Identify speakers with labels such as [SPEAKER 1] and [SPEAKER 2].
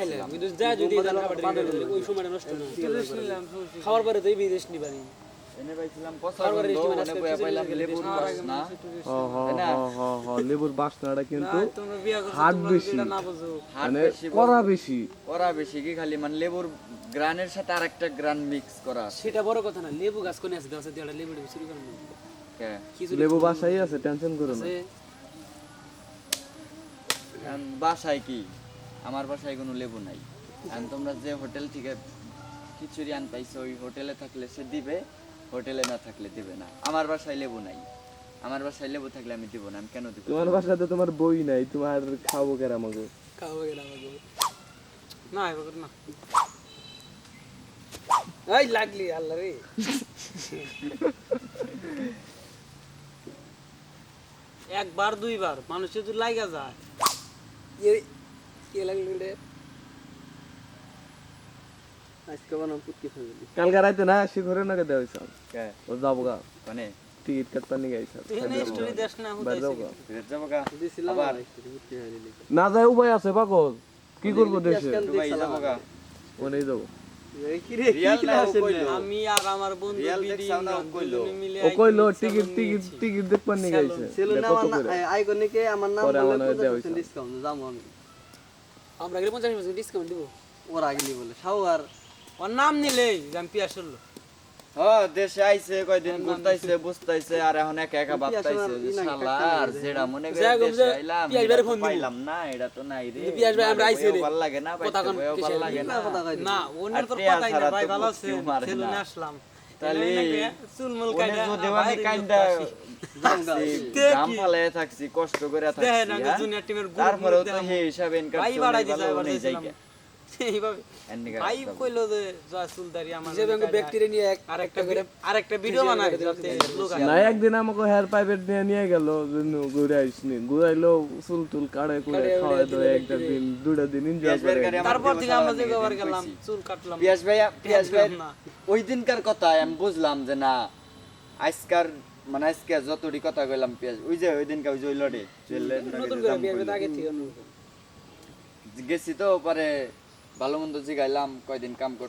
[SPEAKER 1] খাইলাম, কিন্তু যা যদি ওই সময়টা নষ্ট না। খাওয়ার পরে তো বিদেশ নিবানি
[SPEAKER 2] লেবুর
[SPEAKER 3] বাসনাটা কিন্তু হাট বেশি। মানে করা বেশি।
[SPEAKER 2] করা বেশি কি খালি? মানে লেবুর গ্রানের সাথে আরেকটা গ্রান মিক্স করা
[SPEAKER 1] সেটা বড় কথা না লেবু গাছ কোনে আছে? লেবু লেবু শুরু করেন
[SPEAKER 3] লেবু বাসাই আছে টেনশন করো না।
[SPEAKER 2] বাসায় কি? আমার বাসায় কোনো লেবু নাই। এখন তোমরা যে হোটেল থেকে খিচুড়ি আন পাইছো ওই হোটেলে থাকলে সে দিবে হোটেলে না থাকলে দিবে না। আমার বাসায় লেবু নাই। আমার বাসায় লেবু থাকলে আমি দিব না আমি কেন দিব?
[SPEAKER 3] তোমার বাসাতে তোমার বই নাই তোমার খাব কেরা আমাকে?
[SPEAKER 1] খাওয়া গেল আমাকে? না এবার না। এই লাগলি আল্লাহ রে। একবার দুইবার মানুষ যদি লাগা যায়। কে লাগল রে আজকে বানাম পুটকি ফ্যামিলি
[SPEAKER 3] কালকে রাইতে না শিখরে নাকি দেওয়া হয়েছে।
[SPEAKER 2] কে?
[SPEAKER 3] ও যাব গা।
[SPEAKER 2] মানে?
[SPEAKER 3] টিকিট কাটতে নিয়ে গেছে।
[SPEAKER 1] না স্টোরি দেশ না
[SPEAKER 3] বাইরে যাব গা।
[SPEAKER 2] ফেরত যাব গা।
[SPEAKER 1] দিছিলাম
[SPEAKER 2] আবার?
[SPEAKER 3] না যায় উপায় আছে পাগল। কি করব দেশে?
[SPEAKER 2] দুবাই যাব গা।
[SPEAKER 3] ওনেই যাব।
[SPEAKER 2] রিয়াল না ও কইলো?
[SPEAKER 1] আমি আর আমার বন্ধু
[SPEAKER 2] না, ও কইলো।
[SPEAKER 3] টিকিট টিকিট টিকিট দেখবার নিয়ে গেছে।
[SPEAKER 4] নাম। ডিসকাউন্ট যাব আমি।
[SPEAKER 1] আমরা গেলে পঞ্চাশ পার্সেন্ট ডিসকাউন্ট দিব।
[SPEAKER 4] ওর আগেলি বলে সাউ আর
[SPEAKER 1] ওর নাম নিলেই আমি পিয়াস হলো
[SPEAKER 2] হ দেশে আইছে কয়দিন ঘুরতাইছে বুঝতাইছে আর এখন একা একা ভাবতাইছে যে শালা আর যেটা মনে করে দেশে আইলাম। পাইলাম না এটা তো নাই রে
[SPEAKER 1] পিয়াজ ভাই আমরা আইছি রে।
[SPEAKER 2] ভালো লাগে না
[SPEAKER 1] কথা কোন
[SPEAKER 2] ভালো লাগে না।
[SPEAKER 1] না ওনার তোর
[SPEAKER 2] আর
[SPEAKER 1] কথাই না ভাই ভালো আছে সেলুনে আসলাম।
[SPEAKER 2] তাহলে
[SPEAKER 1] চুলমুল কাইটা
[SPEAKER 2] যদিও আমি
[SPEAKER 1] থাকছি।
[SPEAKER 2] কষ্ট করে থাকছি হ্যাঁ? তারপরেও তো সেই হিসাবে ইনকাম
[SPEAKER 1] এইভাবে। ভাই কইলো যে জয় চুলদারি আমার
[SPEAKER 5] হিসেবে আমাকে ব্যাকটেরিয়া নিয়ে এক
[SPEAKER 1] আরেকটা আরেকটা ভিডিও বানাই যাতে
[SPEAKER 3] না একদিন আমাকে হেয়ার পাইপেট নিয়ে নিয়ে গেল ঘুরে আইসনি ঘুরাইলো চুল টুল কাড়ে কুড়ে খাওয়াই দেয় একটা দিন। দুটা দিন এনজয় করে
[SPEAKER 1] তারপর থেকে আমরা যে কবার গেলাম চুল কাটলাম।
[SPEAKER 2] পিয়াস ভাইয়া পিয়াস ভাই ওই দিনকার কথা আমি বুঝলাম যে না আজকার মানে আজকে যতটি কথা কইলাম পিয়াস ওই যে ওই দিনকার ওই যে ওই লড়ে
[SPEAKER 5] নতুন করে বিয়ে আগে থেকে
[SPEAKER 2] গেছি তো পরে ভালো মন্দ জিগাইলাম কয়দিন কাম করছে।